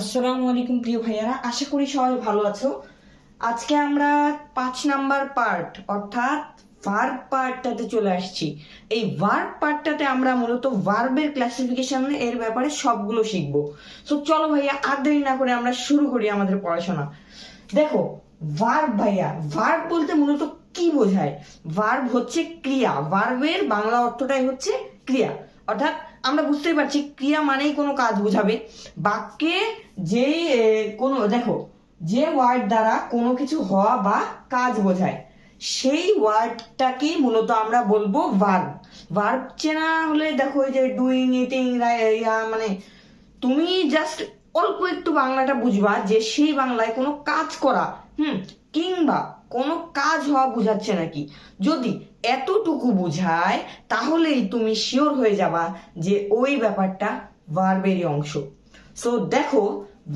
আসসালামু আলাইকুম, প্রিয় ভাইয়ারা। আশা করি সবাই ভালো আছো। আজকে আমরা পাঁচ নাম্বার পার্ট অর্থাৎ ভার্ব পার্টটাতে চলে আসছি। এই ভার্ব পার্টটাতে আমরা মূলত ভার্বের ক্লাসিফিকেশন এর ব্যাপারে সবগুলো শিখব। তো চলো ভাইয়া, আর দেরি না করে আমরা শুরু করি আমাদের পড়াশোনা। দেখো ভার্ব ভাইয়া ভার্ব বলতে মূলত কি বোঝায়? ভার্ব হচ্ছে ক্রিয়া ভার্বের বাংলা অর্থটাই হচ্ছে ক্রিয়া। অর্থাৎ আমরা বুঝতেই পারছি ক্রিয়া মানেই কোনো কাজ বোঝাবে। বাক্যে যেই কোনো, দেখো, যে ওয়ার্ড দ্বারা কোনো কিছু হওয়া বা কাজ বোঝায়, সেই ওয়ার্ডটাকেই মূলত আমরা বলব ভার্ব ভার্ব চেনা হলে দেখো যে ডুইং ইটিং মানে তুমি জাস্ট অল্প একটু বাংলাটা বুঝবা যে সেই বাংলায় কোনো কাজ করা, হুম, কিংবা কোনো কাজ হওয়া বোঝাচ্ছে নাকি। যদি এতটুকু বোঝায়, তাহলেই তুমি শিওর হয়ে যাবা যে ওই ব্যাপারটা ভার্বেরই অংশ। সো দেখো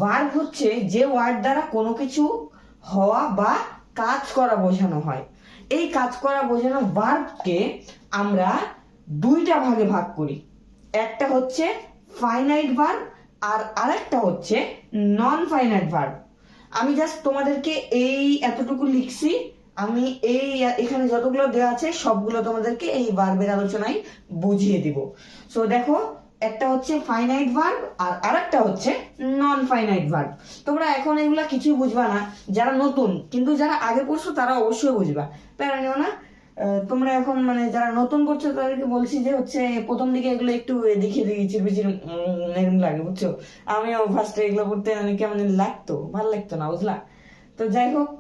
ভার্ব হচ্ছে যে ওয়ার্ড দ্বারা কোনো কিছু হওয়া বা কাজ করা বোঝানো হয়। এই কাজ করা বোঝানো ভার্বকে আমরা দুইটা ভাগে ভাগ করি। একটা হচ্ছে ফাইনাইট ভার্ব আর আরেকটা হচ্ছে নন ফাইনাইট ভার্ব আমি জাস্ট তোমাদেরকে এই এতটুকু লিখছি আমি এই, এখানে যতগুলো দেওয়া আছে, সবগুলো তোমাদেরকে এই ভার্বের আলোচনায় বুঝিয়ে দিব। সো দেখো, একটা হচ্ছে ফাইনাইট ভার্ব আর আরেকটা হচ্ছে নন ফাইনাইট ভার্ব তোমরা এখন এগুলা কিছুই বুঝবা না, যারা নতুন, কিন্তু যারা আগে পড়ছো, তারা অবশ্যই বুঝবা। প্যারা নিও না তোমরা এখন মানে যারা নতুন করছ, তাদেরকে বলছি যে হচ্ছে, প্রথম দিকে এগুলো একটু দেখিয়ে দিই চিরবিচির এরকম লাগে, বুঝছ? আমিও ফার্স্টে এগুলো পড়তে মানে কেমন লাগতো, ভালো লাগতো না, বুঝলা? তো যাই হোক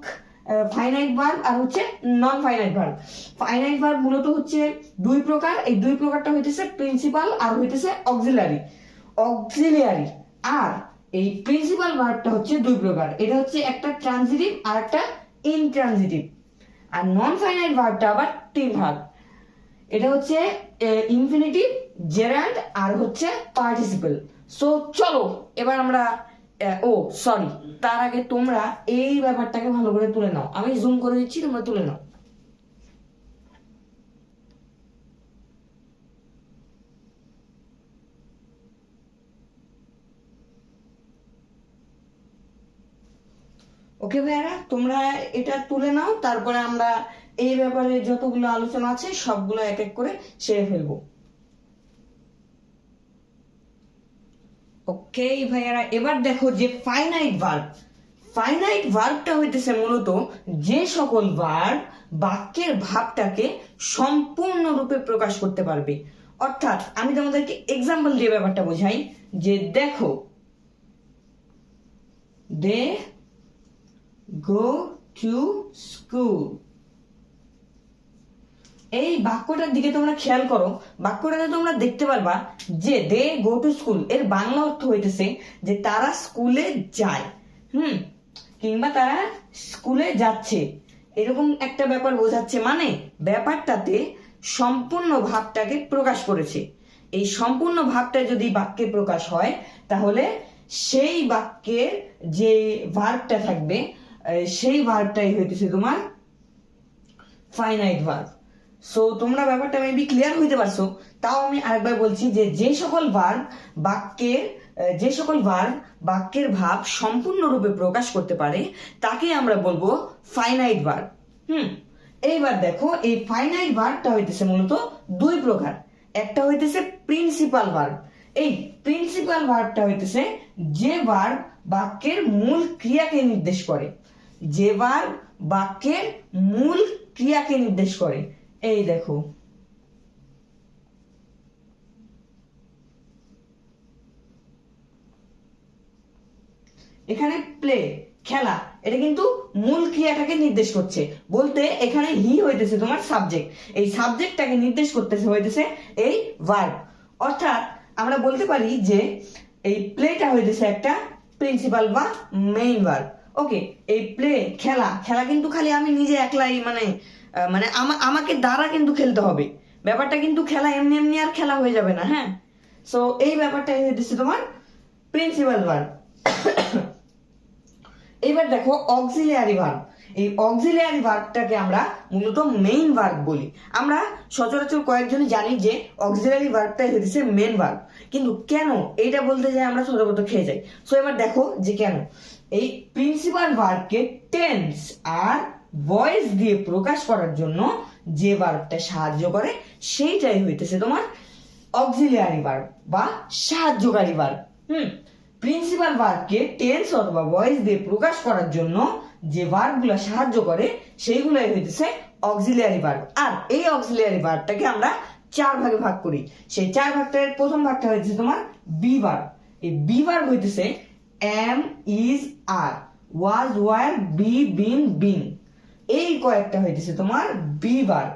ফাইনাইট ভার্ব আর হচ্ছে non finite verb finite verb মূলত হচ্ছে দুই প্রকার, এই দুই প্রকারটা হইতেছে প্রিন্সিপাল আর হইতেছে অক্সিলারি অক্সিলিয়ারি আর এই প্রিন্সিপাল ভার্বটা হচ্ছে দুই প্রকার। এটা হচ্ছে একটা ট্রানজিটিভ আর একটা ইনট্রানজিটিভ আর নন ফাইনাইট ভার্বটা আবার তিন ভাগ। এটা হচ্ছে ইনফিনিটিভ জেরান্ড আর হচ্ছে পার্টিসিপল সো চলো, এবার আমরা ও সরি তার আগে তোমরা এই ব্যাপারটাকে ভালো করে তুলে নাও। আমি জুম করে দিচ্ছি, তোমরা তুলে নাও। ওকে ভাইয়ারা, তোমরা এটা তুলে নাও, তারপরে আমরা এই ব্যাপারে যতগুলো আলোচনা আছে, সবগুলো এক এক করে সেরে ফেলব। ওকে ভাইয়ারা, এবার দেখো যে ফাইনাইট ভার্ব ফাইনাইট ভার্বটা হইতেছে মূলত যে সকল ভার্ব বাক্যের ভাবটাকে সম্পূর্ণরূপে প্রকাশ করতে পারবে। অর্থাৎ আমি তোমাদেরকে এক্সাম্পল দিয়ে ব্যাপারটা বোঝাই, যে দেখো দে গো টু স্কুল এই বাক্যটার দিকে তোমরা খেয়াল করো। বাক্যটাতে তোমরা দেখতে পারবা যে দে গো টু স্কুলের বাংলা অর্থ হইতেছে যে তারা স্কুলে যায়। হুম? কিংবা তারা স্কুলে যাচ্ছে। এরকম একটা ব্যাপার বোঝাচ্ছে মানে ব্যাপারটাতে সম্পূর্ণ ভাবটাকে প্রকাশ করেছে। এই সম্পূর্ণ ভাবটা যদি বাক্যে প্রকাশ হয়, তাহলে সেই বাক্যের যে ভার্বটা থাকবে সেই ভার্বটাই হইতেছে তোমার ফাইনাইট ভার্ব সো তোমরা ব্যাপারটা মেবি ক্লিয়ার হইতে পারছ। তাও আমি আরেকবার বলছি যে যে সকল ভার্ব বাক্যের যে সকল ভার্ব বাক্যের ভাব সম্পূর্ণরূপে প্রকাশ করতে পারে, তাকে আমরা বলব ফাইনাইট ভার্ব হুম? এইবার দেখো, এই ফাইনাইট ভার্বটা হইতেছে মূলত দুই প্রকার। একটা হইতেছে প্রিন্সিপাল ভার্ব এই প্রিন্সিপাল ভার্বটা হইতেছে যে ভার্ব বাক্যের মূল ক্রিয়াকে নির্দেশ করে। যে ভার্ব বাক্যের মূল ক্রিয়াকে নির্দেশ করে। এই দেখো। এখানে প্লে খেলা, এটা কিন্তু মূল ক্রিয়াটাকে নির্দেশ করছে। বলতে এখানে হি হইতেছে তোমার সাবজেক্ট এই সাবজেক্টটাকে নির্দেশ করতেছে হইতেছে এই ভার্ব অর্থাৎ আমরা বলতে পারি যে এই প্লেটা হইতেছে একটা প্রিন্সিপাল বা মেইন ভার্ব ওকে এই প্লে খেলা খেলা কিন্তু খালি আমি নিজে একলাই মানে মানে আমা- আমাকে দ্বারা কিন্তু খেলতে হবে। ব্যাপারটা কিন্তু খেলা এমনি এমনি আর খেলা হয়ে যাবে না হ্যাঁ? সো এই ব্যাপারটা হইতেছে তোমার প্রিন্সিপাল ভার্ব এবার দেখো অক্সিলিয়ারি ভার্ব এই অক্সিলিয়ারি ভার্বটাকে আমরা মূলত মেইন ভার্ব বলি। আমরা সচরাচর কয়েকজনই জানি যে অক্সিলিয়ারি ভার্বটাই হচ্ছে মেন ভার্ব কিন্তু কেন? এইটা বলতে যাই আমরা ছোটবত খেয়ে যাই। সো এবার দেখো যে কেন? এই প্রিন্সিপাল ভার্বকে টেন্স আর ভয়েস দিয়ে প্রকাশ করার জন্য যে ভার্বটা সাহায্য করে, সেইটাই হইতেছে তোমার অক্সিলিয়ারি ভার্ব বা সাহায্যকারী ভার্ব হুম? প্রিন্সিপাল ভার্বকে টেন্স অথবা ভয়েস দিয়ে প্রকাশ করার জন্য যে ভার্বগুলো সাহায্য করে, সেইগুলোই হইতেছে অক্সিলিয়ারি ভার্ব আর এই অক্সিলিয়ারি ভার্বটাকে আমরা চার ভাগে ভাগ করি। সেই চার ভাগটার প্রথম ভাগটা হইতেছে তোমার বি ভার্ব এই বি ভার্ব হইতেছে am is are was were be been being এই কয়েকটা হইতেছে তোমার বি ভার্ব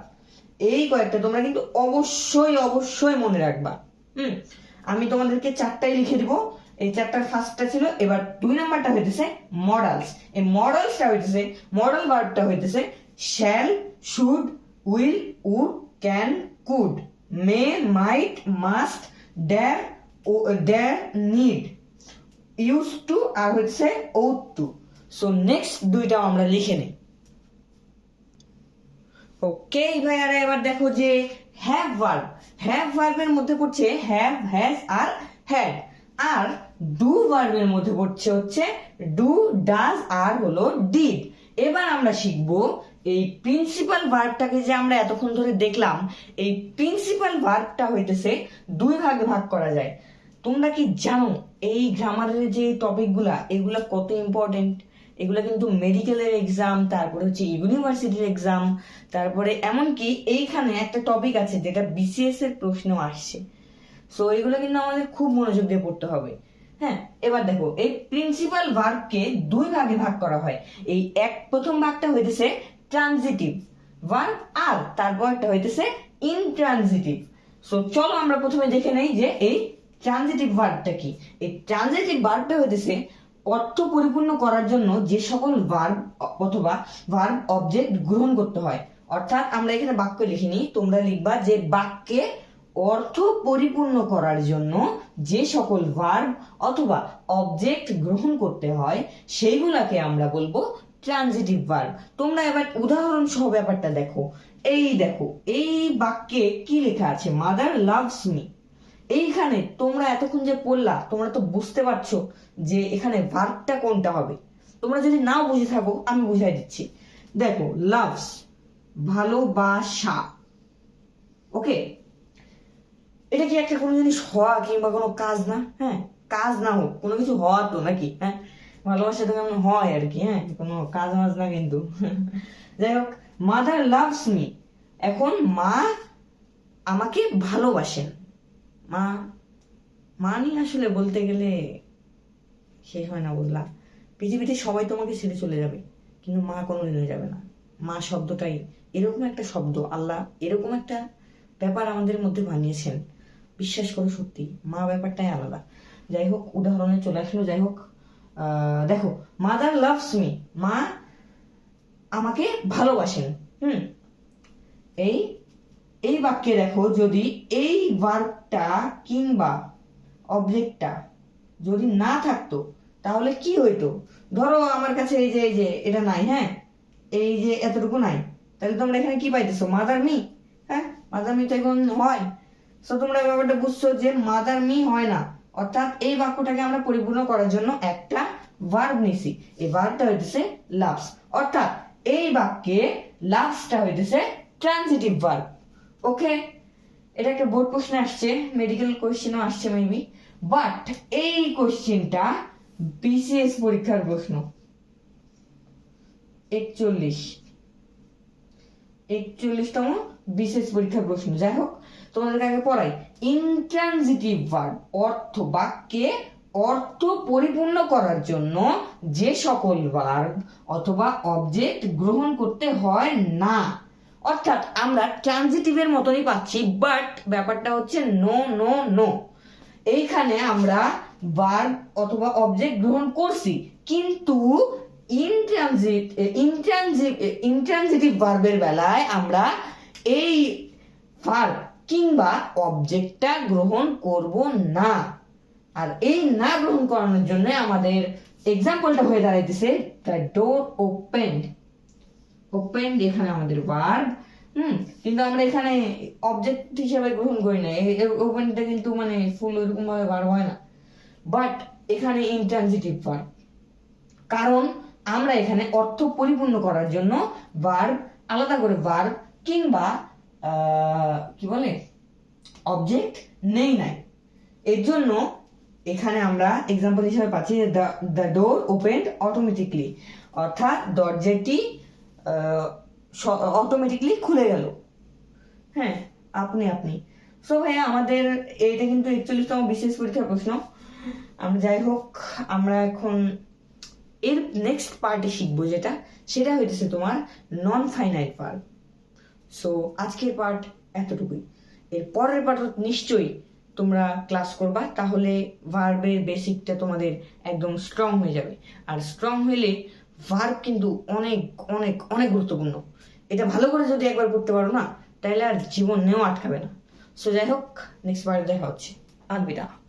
এই কয়েকটা তোমরা কিন্তু অবশ্যই অবশ্যই মনে রাখবা। হুম, আমি তোমাদেরকে চারটাই লিখে দিব। এই চারটার ফার্স্টটা ছিল, এবার দুই নাম্বারটা হইতেছে মডেলস এই মডেলসটা হইতেছে মডেল ভার্বটা হইতেছে shall should will would can could may might must dare O dare need use to আর হচ্ছে ওট টু সো নেক্সট দুইটাও আমরা লিখে নিই। ওকে ভাইয়ারা এবার দেখো যে হ্যাভ ভার্ব হ্যাভ ভার্বের মধ্যে পড়ছে হ্যাভ হ্যাজ আর হ্যাড আর ডু ভার্বের মধ্যে পড়ছে হচ্ছে ডু ডাজ আর হলো ডিড এবার আমরা শিখব এই প্রিন্সিপাল ভার্বটাকে যে আমরা এতক্ষণ ধরে দেখলাম, এই প্রিন্সিপাল ভার্বটা হইতেছে দুই ভাগে ভাগ করা যায়। তোমরা কি জানো এই গ্রামারের যে টপিকগুলা এগুলা কত ইম্পর্টেন্ট এগুলো কিন্তু মেডিকেলের এক্সাম তারপরে হচ্ছে ইউনিভার্সিটির এক্সাম তারপরে এমনকি এইখানে একটা টপিক আছে যেটা বিসিএস এর প্রশ্ন আসছে। সো এগুলো কিন্তু আমাদের খুব মনোযোগ দিয়ে পড়তে হবে। হ্যাঁ এবার দেখো, এই প্রিন্সিপাল ভার্বকে দুই ভাগে ভাগ করা হয়। এই এক প্রথম ভাগটা হইতেছে ট্রানজিটিভ ভার্ব আর তারপরটা হইতেছে ইনট্রানজিটিভ সো চলো আমরা প্রথমে দেখে নেই যে এই ট্রানজিটিভ ভার্বটা কি। এই ট্রানজিটিভ ভার্বটা হইতেছে অর্থ পরিপূর্ণ করার জন্য যে সকল ভার্ব অথবা ভার্ব অবজেক্ট গ্রহণ করতে হয়। অর্থাৎ আমরা এখানে বাক্য লিখিনি, তোমরা লিখবা যে বাক্যে অর্থ পরিপূর্ণ করার জন্য যে সকল ভার্ব অথবা অবজেক্ট গ্রহণ করতে হয়, সেইগুলাকে আমরা বলব ট্রানজিটিভ ভার্ব তোমরা এবার উদাহরণ সহ ব্যাপারটা দেখো। এই দেখো, এই বাক্যে কি লেখা আছে? মাদার লাভস মি এইখানে তোমরা এতক্ষণ যে পড়লা, তোমরা তো বুঝতে পারছ যে এখানে ভার্বটা কোনটা হবে। তোমরা যদি নাও বুঝে থাকো, আমি বুঝাই দিচ্ছি। দেখো লাভস ভালোবাসা ওকে এটা কি একটা কোনো জিনিস হওয়া কিংবা কোনো কাজ না? হ্যাঁ কাজ না হোক, কোনো কিছু হওয়া তো নাকি? হ্যাঁ ভালোবাসা তো কেমন হয় আর কি হ্যাঁ কোনো কাজ মাজ না কিন্তু। যাই হোক মাদার লাভস মি এখন মা আমাকে ভালোবাসেন। মা মা নিয়ে আসলে বলতে গেলে শেষ হয় না বুঝলা। পৃথিবীতে সবাই তোমাকে ছেড়ে চলে যাবে, কিন্তু মা কোনো কোনোদিনও যাবে না। মা শব্দটাই এরকম একটা শব্দ, আল্লাহ এরকম একটা ব্যাপার আমাদের মধ্যে বানিয়েছেন। বিশ্বাস করো সত্যি, মা ব্যাপারটাই আলাদা। যাই হোক, উদাহরণে চলে আসলো, যাই হোক দেখো মাদার লাভস মি মা আমাকে ভালোবাসেন, হুম। এই এই বাক্যে দেখো, যদি এই ভার্বটা কিংবা অবজেক্টটা যদি না থাকতো, তাহলে কি হইতো? ধরো আমার কাছে এই যে এই যে, এটা নাই হ্যাঁ? এই যে এতটুকু নাই। তাহলে তোমরা এখানে কি পাইতেছো? মাদার মি হ্যাঁ? মাদার মি তো এখন হয়। সো তোমরা ব্যাপারটা বুঝছ যে মাদার মি হয় না। অর্থাৎ এই বাক্যটাকে আমরা পরিপূর্ণ করার জন্য একটা ভার্ব নিছি। এই ভার্বটা হইতেছে লাভস অর্থাৎ এই বাক্যে লাভসটা হইতেছে ট্রানজিটিভ ভার্ব ওকে এটা একটা বোর্ড প্রশ্ন আসছে মেডিকেল কোশ্চেনও আসছে মেবি বাট এই কোশ্চেনটা বিসিএস পরীক্ষার প্রশ্ন। একচল্লিশ। একচল্লিশতম বিশেষ পরীক্ষার প্রশ্ন। যাই হোক, তোমাদেরকে আগে পড়াই। ইন্ট্রানজিটিভ ভার্ব অর্থ বাক্যে অর্থ পরিপূর্ণ করার জন্য যে সকল ভার্ব অথবা অবজেক্ট গ্রহণ করতে হয় না। অর্থাৎ আমরা ট্রানজিটিভের মতনই পাচ্ছি বাট ব্যাপারটা হচ্ছে নো নো নো এইখানে আমরা ভার্ব অথবা অবজেক্ট গ্রহণ করছি, কিন্তু ইনট্রানজিট ইনট্রানজিট ইনট্রানজিটিভ ভার্বের বেলায় আমরা এই ভার্ব কিংবা অবজেক্টটা গ্রহণ করব না। আর এই না গ্রহণ করানোর জন্য আমাদের এক্সাম্পলটা হয়ে দাঁড়াইতেছে দ্য ডোর ওপেন্ড ওপেন্ড এখানে আমাদের ভার্ব হুম? কিন্তু আমরা এখানে অবজেক্ট হিসেবে গ্রহণ করি না। ওপেনটা কিন্তু মানে ফুল ওরকম ভাবে ভার্ব হয় না। বাট এখানে ইন্ট্রানজিটিভ ভার্ব কারণ, আমরা এখানে অর্থ পরিপূর্ণ করার জন্য ভার্ব আলাদা করে ভার্ব কিংবা কি বলে? অবজেক্ট নেই নাই। এর জন্য, এখানে আমরা এক্সাম্পল হিসেবে পাচ্ছি দ্য ডোর ওপেন্ড অটোমেটিকলি অর্থাৎ দরজাটি অটোমেটিকলি খুলে গেল। হ্যাঁ আপনি আপনি। সো ভাইয়া, আমাদের এটা কিন্তু একচল্লিশতম বিশেষ পরীক্ষার প্রশ্ন। আমরা যাই হোক, আমরা এখন এর নেক্সট পার্টে শিখব যেটা। সেটা হইতেছে তোমার নন ফাইনাইট পার্ট সো আজকের পার্ট এতটুকুই। এর পরের পার্ট নিশ্চয়ই তোমরা ক্লাস করবা, তাহলে ভার্বের বেসিকটা তোমাদের একদম স্ট্রং হয়ে যাবে। আর স্ট্রং হইলে ভার্ব কিন্তু অনেক অনেক অনেক গুরুত্বপূর্ণ। এটা ভালো করে যদি একবার করতে পারো না তাহলে আর জীবন নেও আটকাবে না। সো যাই হোক নেক্সট বার দেখা হচ্ছে। আর বিটা